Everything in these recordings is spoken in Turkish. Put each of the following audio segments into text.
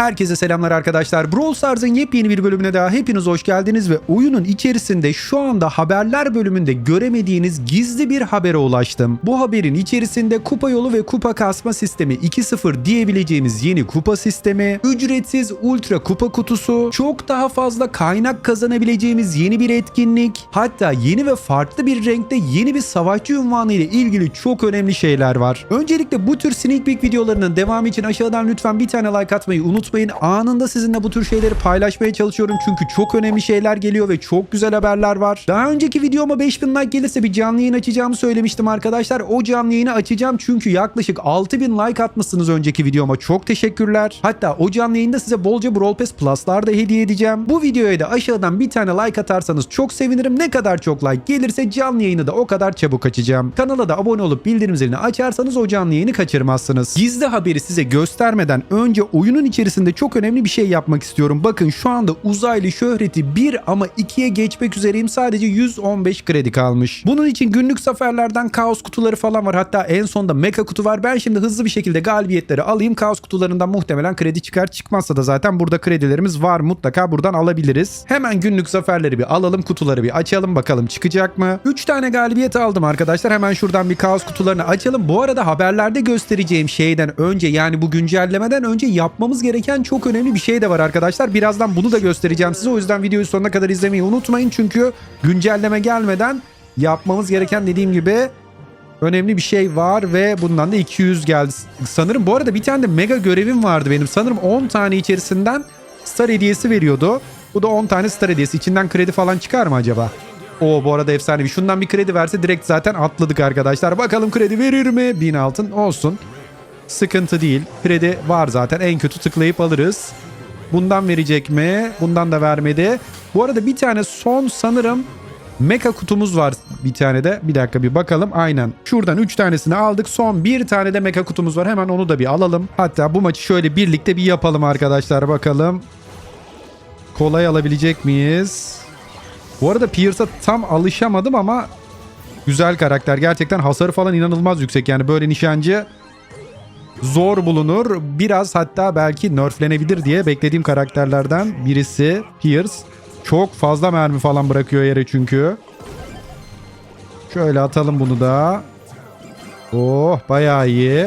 Herkese selamlar arkadaşlar. Brawl Stars'ın yepyeni bir bölümüne daha hepiniz hoş geldiniz ve oyunun içerisinde şu anda haberler bölümünde göremediğiniz gizli bir habere ulaştım. Bu haberin içerisinde kupa yolu ve kupa kasma sistemi 2.0 diyebileceğimiz yeni kupa sistemi, ücretsiz ultra kupa kutusu, çok daha fazla kaynak kazanabileceğimiz yeni bir etkinlik, hatta yeni ve farklı bir renkte yeni bir savaşçı unvanı ile ilgili çok önemli şeyler var. Öncelikle bu tür sneak peek videolarının devamı için aşağıdan lütfen bir tane like atmayı unutmayın. Anında sizinle bu tür şeyleri paylaşmaya çalışıyorum çünkü çok önemli şeyler geliyor ve çok güzel haberler var. Daha önceki videoma 5000 like gelirse bir canlı yayın açacağımı söylemiştim arkadaşlar. O canlı yayını açacağım çünkü yaklaşık 6000 like atmışsınız önceki videoma. Çok teşekkürler. Hatta o canlı yayında size bolca Brawl Pass Plus'lar da hediye edeceğim. Bu videoya da aşağıdan bir tane like atarsanız çok sevinirim. Ne kadar çok like gelirse canlı yayını da o kadar çabuk açacağım. Kanala da abone olup bildirim zilini açarsanız o canlı yayını kaçırmazsınız. Gizli haberi size göstermeden önce oyunun içerisinde çok önemli bir şey yapmak istiyorum. Bakın şu anda uzaylı şöhreti 1 ama 2'ye geçmek üzereyim. Sadece 115 kredi kalmış. Bunun için günlük zaferlerden kaos kutuları falan var. Hatta en sonda mega kutu var. Ben şimdi hızlı bir şekilde galibiyetleri alayım. Kaos kutularından muhtemelen kredi çıkar. Çıkmazsa da zaten burada kredilerimiz var. Mutlaka buradan alabiliriz. Hemen günlük zaferleri bir alalım. Kutuları bir açalım bakalım çıkacak mı? 3 tane galibiyet aldım arkadaşlar. Hemen şuradan bir kaos kutularını açalım. Bu arada haberlerde göstereceğim şeyden önce yani bu güncellemeden önce yapmamız gereken çok önemli bir şey de var arkadaşlar. Birazdan bunu da göstereceğim size. O yüzden videoyu sonuna kadar izlemeyi unutmayın. Çünkü güncelleme gelmeden yapmamız gereken dediğim gibi önemli bir şey var ve bundan da 200 geldi. Sanırım bu arada bir tane de mega görevim vardı benim. Sanırım 10 tane içerisinden star hediyesi veriyordu. Bu da 10 tane star hediyesi. İçinden kredi falan çıkar mı acaba? O bu arada efsane bir. Şundan bir kredi verse direkt zaten atladık arkadaşlar. Bakalım kredi verir mi? 1000 altın olsun. Sıkıntı değil. Kredi var zaten. En kötü tıklayıp alırız. Bundan verecek mi? Bundan da vermedi. Bu arada bir tane son sanırım Mecha kutumuz var bir tane de. Bir dakika bir bakalım. Aynen. Şuradan 3 tanesini aldık. Son bir tane de mecha kutumuz var. Hemen onu da bir alalım. Hatta bu maçı şöyle birlikte bir yapalım arkadaşlar. Bakalım. Kolay alabilecek miyiz? Bu arada Pierce'a tam alışamadım ama güzel karakter. Gerçekten hasarı falan inanılmaz yüksek. Yani böyle nişancı zor bulunur. Biraz hatta belki nerflenebilir diye beklediğim karakterlerden birisi Pierce. Çok fazla mermi falan bırakıyor yere çünkü. Şöyle atalım bunu da. Oh bayağı iyi.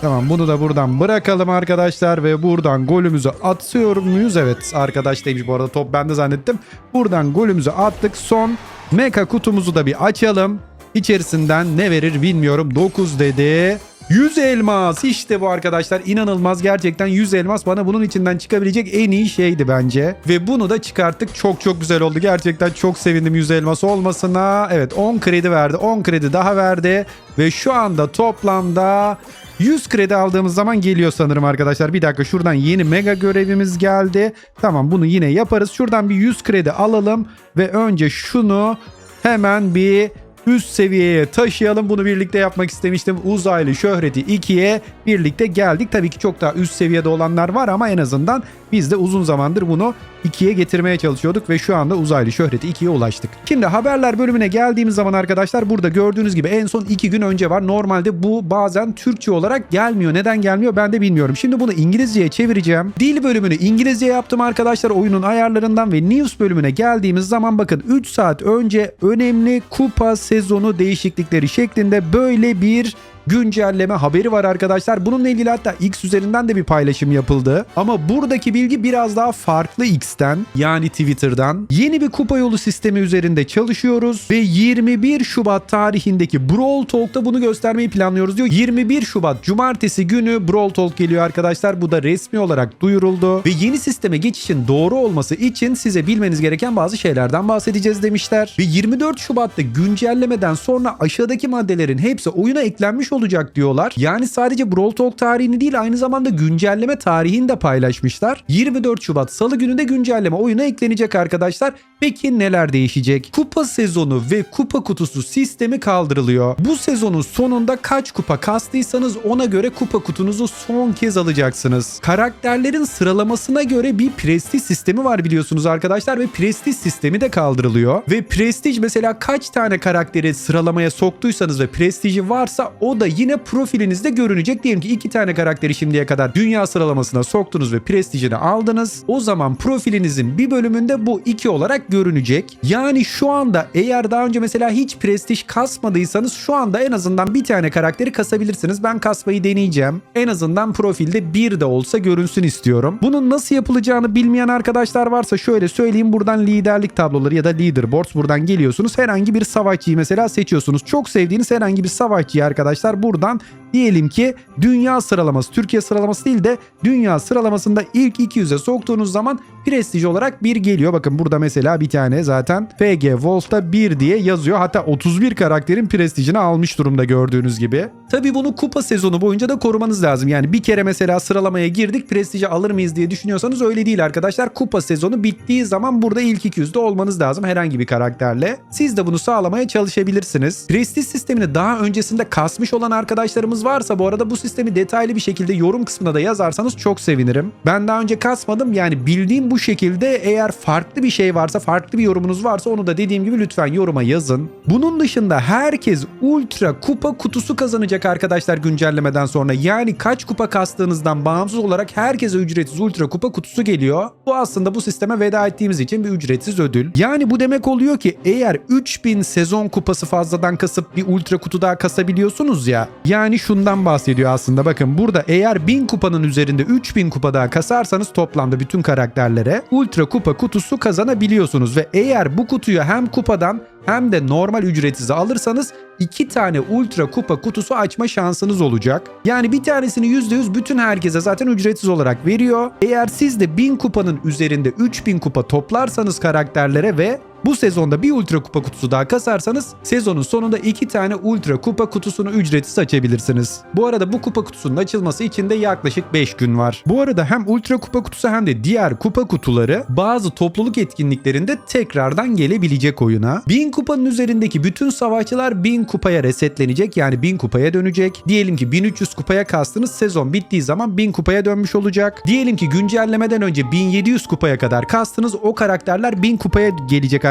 Tamam bunu da buradan bırakalım arkadaşlar ve buradan golümüzü atıyor muyuz? Evet arkadaş demiş bu arada top bende zannettim. Buradan golümüzü attık. Son mega kutumuzu da bir açalım. İçerisinden ne verir bilmiyorum. 9 dedi. 100 elmas işte bu arkadaşlar inanılmaz gerçekten 100 elmas bana bunun içinden çıkabilecek en iyi şeydi bence. Ve bunu da çıkarttık çok çok güzel oldu gerçekten çok sevindim 100 elmas olmasına. Evet 10 kredi verdi 10 kredi daha verdi ve şu anda toplamda 100 kredi aldığımız zaman geliyor sanırım arkadaşlar. Bir dakika şuradan yeni mega görevimiz geldi. Tamam bunu yine yaparız. Şuradan bir 100 kredi alalım ve önce şunu hemen bir üst seviyeye taşıyalım. Bunu birlikte yapmak istemiştim. Uzaylı şöhreti 2'ye birlikte geldik. Tabii ki çok daha üst seviyede olanlar var ama en azından biz de uzun zamandır bunu 2'ye getirmeye çalışıyorduk ve şu anda uzaylı şöhreti 2'ye ulaştık. Şimdi haberler bölümüne geldiğimiz zaman arkadaşlar burada gördüğünüz gibi en son 2 gün önce var. Normalde bu bazen Türkçe olarak gelmiyor. Neden gelmiyor ben de bilmiyorum. Şimdi bunu İngilizceye çevireceğim. Dil bölümünü İngilizce yaptım arkadaşlar oyunun ayarlarından ve news bölümüne geldiğimiz zaman bakın 3 saat önce önemli kupa sezonu değişiklikleri şeklinde böyle bir güncelleme haberi var arkadaşlar. Bununla ilgili hatta X üzerinden de bir paylaşım yapıldı. Ama buradaki bilgi biraz daha farklı X'ten yani Twitter'dan. Yeni bir kupa yolu sistemi üzerinde çalışıyoruz ve 21 Şubat tarihindeki Brawl Talk'ta bunu göstermeyi planlıyoruz diyor. 21 Şubat Cumartesi günü Brawl Talk geliyor arkadaşlar. Bu da resmi olarak duyuruldu ve yeni sisteme geçişin doğru olması için size bilmeniz gereken bazı şeylerden bahsedeceğiz demişler. Ve 24 Şubat'ta güncellemeden sonra aşağıdaki maddelerin hepsi oyuna eklenmiş olacak diyorlar. Yani sadece Brawl Talk tarihini değil aynı zamanda güncelleme tarihini de paylaşmışlar. 24 Şubat Salı günü de güncelleme oyuna eklenecek arkadaşlar. Peki neler değişecek? Kupa sezonu ve kupa kutusu sistemi kaldırılıyor. Bu sezonun sonunda kaç kupa kastıysanız ona göre kupa kutunuzu son kez alacaksınız. Karakterlerin sıralamasına göre bir prestij sistemi var biliyorsunuz arkadaşlar ve prestij sistemi de kaldırılıyor. Ve prestij mesela kaç tane karakteri sıralamaya soktuysanız ve prestiji varsa o da da yine profilinizde görünecek. Diyelim ki iki tane karakteri şimdiye kadar dünya sıralamasına soktunuz ve prestijini aldınız. O zaman profilinizin bir bölümünde bu iki olarak görünecek. Yani şu anda eğer daha önce mesela hiç prestij kasmadıysanız şu anda en azından bir tane karakteri kasabilirsiniz. Ben kasmayı deneyeceğim. En azından profilde bir de olsa görünsün istiyorum. Bunun nasıl yapılacağını bilmeyen arkadaşlar varsa şöyle söyleyeyim. Buradan liderlik tabloları ya da leaderboards buradan geliyorsunuz. Herhangi bir savaşçıyı mesela seçiyorsunuz. Çok sevdiğiniz herhangi bir savaşçıyı arkadaşlar buradan diyelim ki dünya sıralaması, Türkiye sıralaması değil de dünya sıralamasında ilk 200'e soktuğunuz zaman prestij olarak 1 geliyor. Bakın burada mesela bir tane zaten FG Wolf'ta 1 diye yazıyor. Hatta 31 karakterin prestijini almış durumda gördüğünüz gibi. Tabi bunu kupa sezonu boyunca da korumanız lazım. Yani bir kere mesela sıralamaya girdik prestiji alır mıyız diye düşünüyorsanız öyle değil arkadaşlar. Kupa sezonu bittiği zaman burada ilk 200'de olmanız lazım herhangi bir karakterle. Siz de bunu sağlamaya çalışabilirsiniz. Prestij sistemini daha öncesinde kasmış olan arkadaşlarımız varsa bu arada bu sistemi detaylı bir şekilde yorum kısmına da yazarsanız çok sevinirim. Ben daha önce kasmadım yani bildiğim bu şekilde eğer farklı bir şey varsa farklı bir yorumunuz varsa onu da dediğim gibi lütfen yoruma yazın. Bunun dışında herkes ultra kupa kutusu kazanacak arkadaşlar güncellemeden sonra. Yani kaç kupa kastığınızdan bağımsız olarak herkese ücretsiz ultra kupa kutusu geliyor. Bu aslında bu sisteme veda ettiğimiz için bir ücretsiz ödül. Yani bu demek oluyor ki eğer 3000 sezon kupası fazladan kasıp bir ultra kutu daha kasabiliyorsunuz ya. Yani şundan bahsediyor aslında bakın burada eğer 1000 kupanın üzerinde 3000 kupa daha kasarsanız toplamda bütün karakterlere ultra kupa kutusu kazanabiliyorsunuz ve eğer bu kutuyu hem kupadan hem de normal ücretsize alırsanız iki tane ultra kupa kutusu açma şansınız olacak. Yani bir tanesini %100 bütün herkese zaten ücretsiz olarak veriyor. Eğer siz de 1000 kupanın üzerinde 3000 kupa toplarsanız karakterlere ve bu sezonda bir ultra kupa kutusu daha kasarsanız sezonun sonunda iki tane ultra kupa kutusunu ücretsiz açabilirsiniz. Bu arada bu kupa kutusunun açılması için de yaklaşık 5 gün var. Bu arada hem ultra kupa kutusu hem de diğer kupa kutuları bazı topluluk etkinliklerinde tekrardan gelebilecek oyuna. 1000 kupanın üzerindeki bütün savaşçılar 1000 kupaya resetlenecek yani 1000 kupaya dönecek. Diyelim ki 1300 kupaya kastınız sezon bittiği zaman 1000 kupaya dönmüş olacak. Diyelim ki güncellemeden önce 1700 kupaya kadar kastınız o karakterler 1000 kupaya gelecek.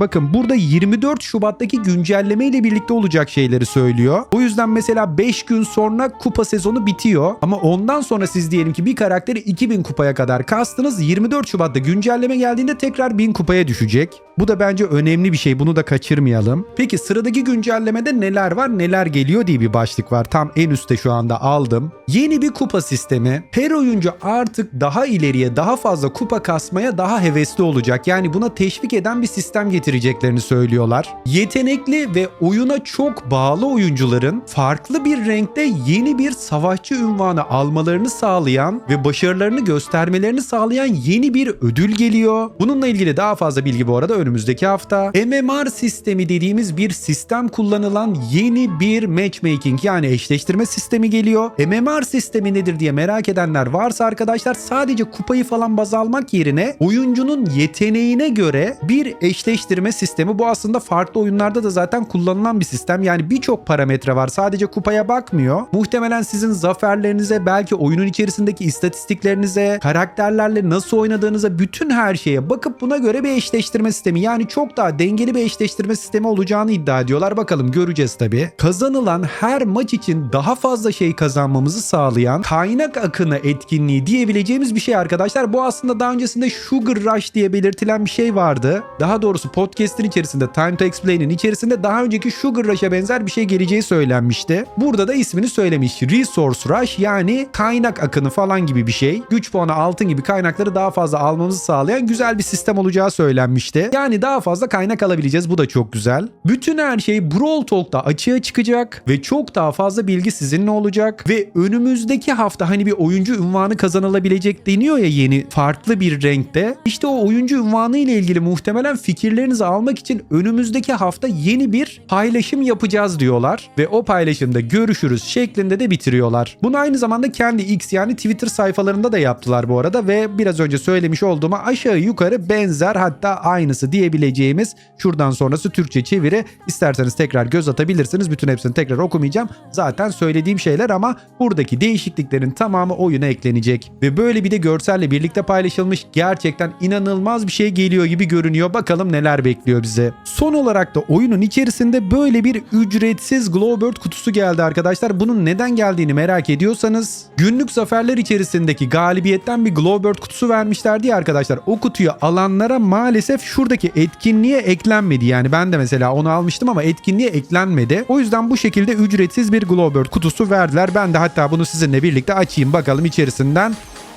Bakın burada 24 Şubat'taki güncelleme ile birlikte olacak şeyleri söylüyor. O yüzden mesela 5 gün sonra kupa sezonu bitiyor. Ama ondan sonra siz diyelim ki bir karakteri 2000 kupaya kadar kastınız 24 Şubat'ta güncelleme geldiğinde tekrar 1000 kupaya düşecek. Bu da bence önemli bir şey. Bunu da kaçırmayalım. Peki sıradaki güncellemede neler var neler geliyor diye bir başlık var. Tam en üstte şu anda aldım. Yeni bir kupa sistemi. Her oyuncu artık daha ileriye daha fazla kupa kasmaya daha hevesli olacak. Yani buna teşvik eden bir sistem getireceklerini söylüyorlar. Yetenekli ve oyuna çok bağlı oyuncuların farklı bir renkte yeni bir savaşçı ünvanı almalarını sağlayan ve başarılarını göstermelerini sağlayan yeni bir ödül geliyor. Bununla ilgili daha fazla bilgi bu arada önümüzdeki hafta. MMR sistemi dediğimiz bir sistem kullanılan yeni bir matchmaking yani eşleştirme sistemi geliyor. MMR sistemi nedir diye merak edenler varsa arkadaşlar sadece kupayı falan baz almak yerine oyuncunun yeteneğine göre bir eşleştirme sistemi. Bu aslında farklı oyunlarda da zaten kullanılan bir sistem. Yani birçok parametre var. Sadece kupaya bakmıyor. Muhtemelen sizin zaferlerinize, belki oyunun içerisindeki istatistiklerinize, karakterlerle nasıl oynadığınıza, bütün her şeye bakıp buna göre bir eşleştirme sistemi. Yani çok daha dengeli bir eşleştirme sistemi olacağını iddia ediyorlar. Bakalım göreceğiz tabii. Kazanılan her maç için daha fazla şey kazanmamızı sağlayan kaynak akını etkinliği diyebileceğimiz bir şey arkadaşlar. Bu aslında daha öncesinde Sugar Rush diye belirtilen bir şey vardı. Daha doğrusu podcast'in içerisinde Time to Explain'in içerisinde daha önceki Sugar Rush'a benzer bir şey geleceği söylenmişti. Burada da ismini söylemiş. Resource Rush yani kaynak akını falan gibi bir şey. Güç puanı altın gibi kaynakları daha fazla almamızı sağlayan güzel bir sistem olacağı söylenmişti. Yani daha fazla kaynak alabileceğiz. Bu da çok güzel. Bütün her şey Brawl Talk'ta açığa çıkacak ve çok daha fazla bilgi sizinle olacak ve önümüzdeki hafta hani bir oyuncu ünvanı kazanılabilecek deniyor ya yeni farklı bir renkte. İşte o oyuncu ünvanı ile ilgili muhtemelen fikirlerinizi almak için önümüzdeki hafta yeni bir paylaşım yapacağız diyorlar ve o paylaşımda görüşürüz şeklinde de bitiriyorlar. Bunu aynı zamanda kendi X yani Twitter sayfalarında da yaptılar bu arada ve biraz önce söylemiş olduğuma aşağı yukarı benzer hatta aynısı diyebileceğimiz şuradan sonrası Türkçe çeviri isterseniz tekrar göz atabilirsiniz. Bütün hepsini tekrar okumayacağım. Zaten söylediğim şeyler ama buradaki değişikliklerin tamamı oyuna eklenecek. Ve böyle bir de görselle birlikte paylaşılmış gerçekten inanılmaz bir şey geliyor gibi görünüyor. Bakalım Bakalım neler bekliyor bize. Son olarak da oyunun içerisinde böyle bir ücretsiz Glowbird kutusu geldi arkadaşlar. Bunun neden geldiğini merak ediyorsanız günlük zaferler içerisindeki galibiyetten bir Glowbird kutusu vermişlerdi ya arkadaşlar. O kutuyu alanlara maalesef şuradaki etkinliğe eklenmedi. Yani ben de mesela onu almıştım ama etkinliğe eklenmedi. O yüzden bu şekilde ücretsiz bir Glowbird kutusu verdiler. Ben de hatta bunu sizinle birlikte açayım bakalım içerisinden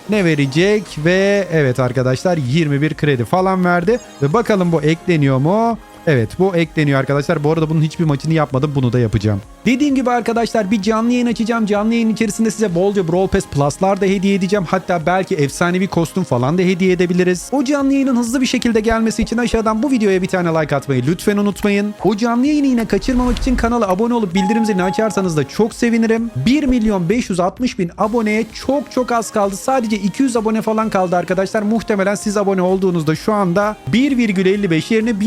ne verecek ve evet arkadaşlar 21 kredi falan verdi ve bakalım bu ekleniyor mu? Evet bu ekleniyor arkadaşlar. Bu arada bunun hiçbir maçını yapmadım. Bunu da yapacağım. Dediğim gibi arkadaşlar bir canlı yayın açacağım. Canlı yayın içerisinde size bolca Brawl Pass Plus'lar da hediye edeceğim. Hatta belki efsanevi kostüm falan da hediye edebiliriz. O canlı yayının hızlı bir şekilde gelmesi için aşağıdan bu videoya bir tane like atmayı lütfen unutmayın. O canlı yayını yine kaçırmamak için kanala abone olup bildirim zilini açarsanız da çok sevinirim. 1 milyon 560 bin aboneye çok çok az kaldı. Sadece 200 abone falan kaldı arkadaşlar. Muhtemelen siz abone olduğunuzda şu anda 1,55 yerine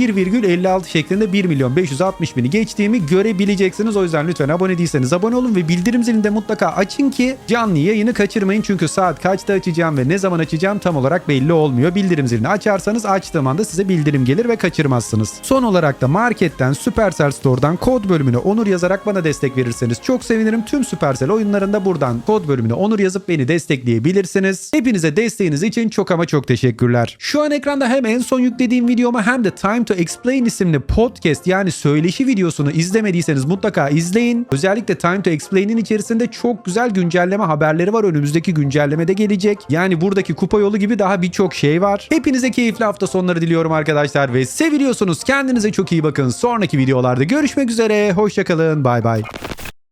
1,56 şeklinde 1 milyon 560 bini geçtiğimi görebileceksiniz. O yüzden lütfen abone değilseniz abone olun ve bildirim zilini de mutlaka açın ki canlı yayını kaçırmayın. Çünkü saat kaçta açacağım ve ne zaman açacağım tam olarak belli olmuyor. Bildirim zilini açarsanız açtığım anda size bildirim gelir ve kaçırmazsınız. Son olarak da marketten Supercell Store'dan kod bölümüne onur yazarak bana destek verirseniz çok sevinirim. Tüm Supercell oyunlarında buradan kod bölümüne onur yazıp beni destekleyebilirsiniz. Hepinize desteğiniz için çok ama çok teşekkürler. Şu an ekranda hem en son yüklediğim videomu hem de Time to Explain isimli podcast yani söyleşi videosunu izlemediyseniz mutlaka izleyin. Özellikle Time to Explain'in içerisinde çok güzel güncelleme haberleri var. Önümüzdeki güncellemede gelecek. Yani buradaki kupa yolu gibi daha birçok şey var. Hepinize keyifli hafta sonları diliyorum arkadaşlar ve seviliyorsunuz. Kendinize çok iyi bakın. Sonraki videolarda görüşmek üzere. Hoşçakalın. Bay bay.